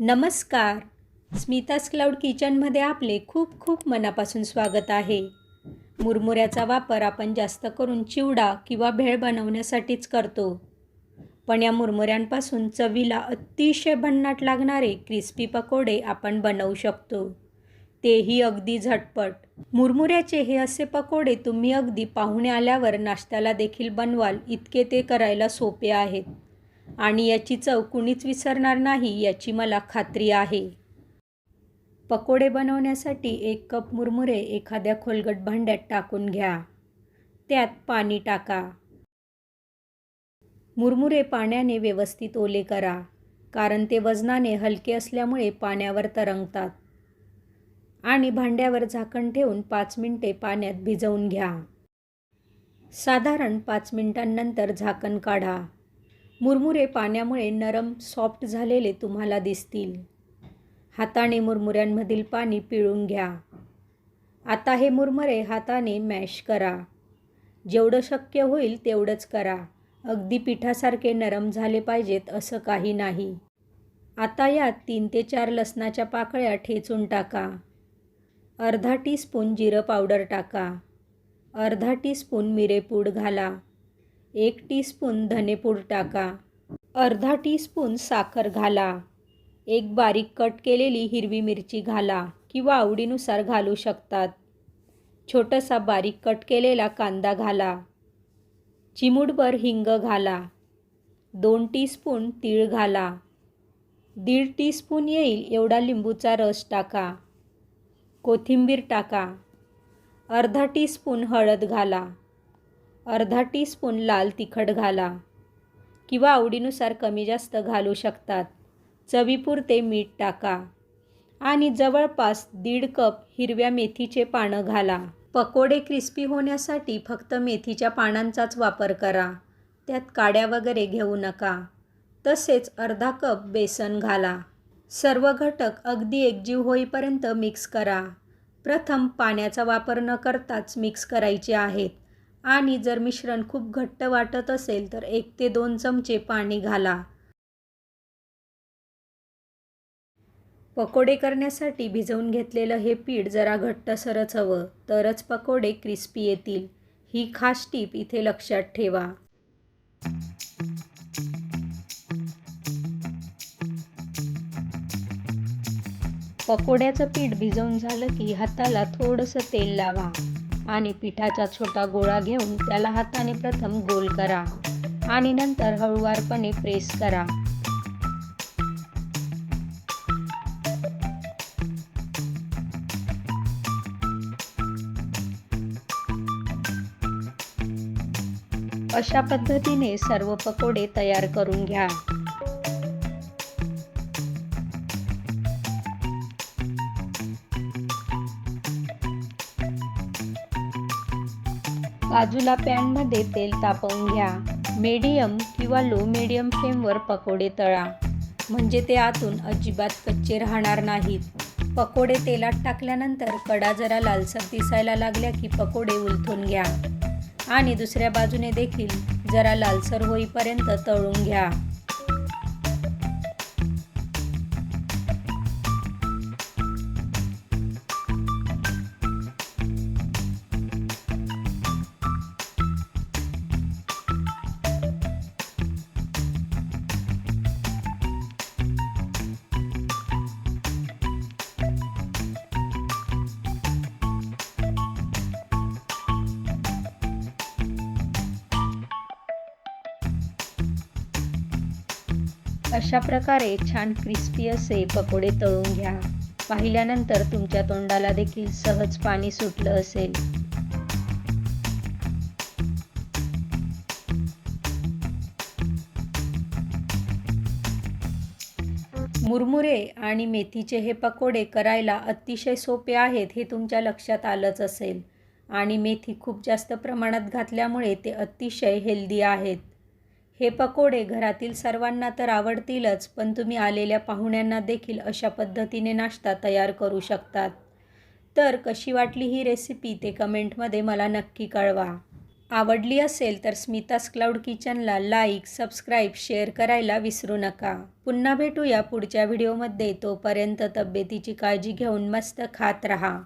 नमस्कार. स्मितास क्लाउड किचनमध्ये आपले खूप खूप मनापासून स्वागत आहे. मुरमुऱ्याचा वापर आपण जास्त करून चिवडा किंवा भेळ बनवण्यासाठीच करतो. पण या मुरमुऱ्यांपासून चवीला अतिशय भन्नाट लागणारे क्रिस्पी पकोडे आपण बनवू शकतो. तेही अगदी झटपट. मुरमुऱ्याचे हे असे पकोडे तुम्ही अगदी पाहुणे आल्यावर नाश्त्याला देखील बनवाल इतके ते करायला सोपे आहेत. आणि याची चव कुणीच विसरणार नाही याची मला खात्री आहे. पकोडे बनवण्यासाठी एक कप मुरमुरे एखाद्या खोलगट भांड्यात टाकून घ्या. त्यात पाणी टाका. मुरमुरे पाण्याने व्यवस्थित ओले करा कारण ते वजनाने हलके असल्यामुळे पाण्यावर तरंगतात. आणि भांड्यावर झाकण ठेवून पाच मिनटे पाण्यात भिजवून घ्या. साधारण पाच मिनिटांनंतर झाकण काढा. मुरमुरे पाण्यामुळे नरम सॉफ्ट झालेले तुम्हाला दिसतील. हाताने मुरमुऱ्यांमधील पाणी पिळून घ्या. आता हे मुरमुरे हाताने मॅश करा. जेवढं शक्य होईल तेवढंच करा. अगदी पिठासारखे नरम झाले पाहिजेत असं काही नाही. आता यात तीन ते चार लसणाच्या पाकळ्या ठेचून टाका. अर्धा टीस्पून जिरं पावडर टाका. अर्धा टीस्पून मिरेपूड घाला. एक टीस्पून धनेपूड टाका. अर्धा टीस्पून साखर घाला. एक बारीक कट केलेली हिरवी मिरची घाला किंवा आवडीनुसार घालू शकतात. छोटासा बारीक कट केलेला कांदा घाला. चिमूटभर हिंग घाला. दोन टीस्पून तीळ घाला. दीड टीस्पून येईल एवढा लिंबूचा रस टाका. कोथिंबीर टाका. अर्धा टीस्पून हळद घाला. अर्धा टीस्पून लाल तिखट घाला किंवा आवडीनुसार कमी जास्त घालू शकतात. चवीपुरते मीठ टाका आणि जवळपास दीड कप हिरव्या मेथीचे पानं घाला. पकोडे क्रिस्पी होण्यासाठी फक्त मेथीच्या पानांचाच वापर करा. त्यात काड्या वगैरे घेऊ नका. तसेच अर्धा कप बेसन घाला. सर्व घटक अगदी एकजीव होईपर्यंत मिक्स करा. प्रथम पाण्याचा वापर न करताच मिक्स करायचे आहेत. आणि जर मिश्रण खूप घट्ट वाटत असेल तर एक ते दोन चमचे पाणी घाला. पकोडे करण्यासाठी भिजवून घेतलेलं हे पीठ जरा घट्टसरच हवं तरच पकोडे क्रिस्पी येतील. ही खास टीप इथे लक्षात ठेवा. पकोड्याचं पीठ भिजवून झालं की हाताला थोडंसं तेल लावा. आणि पिठाचा छोटा गोळा घेऊन त्याला हाताने प्रथम गोल करा आणि नंतर हळूवारपणे प्रेस करा. अशा पद्धतीने सर्व पकोडे तयार करून घ्या. बाजूला पॅनमध्ये तेल तापवून घ्या. मीडियम किंवा लो मीडियम फ्लेमवर पकोडे तळा. म्हणजे ते आतून अजिबात कच्चे राहणार नाहीत. पकोडे तेलात टाकल्यानंतर कडा जरा लालसर दिसायला लागल्या की पकोडे उलथून घ्या. आणि दुसऱ्या बाजूने देखील जरा लालसर होईपर्यंत तळून घ्या. अशा प्रकारे छान क्रिस्पी असे पकोडे तळून घ्या. पाहिल्यानंतर तुमच्या तोंडाला देखील सहज पाणी सुटलं असेल. मुरमुरे आणि मेथीचे हे पकोडे करायला अतिशय सोपे आहेत हे तुमच्या लक्षात आलंच असेल. आणि मेथी खूप जास्त प्रमाणात घातल्यामुळे ते अतिशय हेल्दी आहेत. हे पकोडे घरातील सर्वांना तर आवडतीलच पण तुम्ही आलेल्या पाहुण्यांना देखील अशा पद्धतीने नाश्ता तयार करू शकतात. तर कशी वाटली ही रेसिपी ते कमेंटमध्ये मला नक्की कळवा. आवडली असेल तर स्मितास क्लाउड किचनला लाईक सबस्क्राईब शेअर करायला विसरू नका. पुन्हा भेटूया पुढच्या व्हिडिओमध्ये तोपर्यंत तब्येतीची काळजी घेऊन मस्त खात रहा.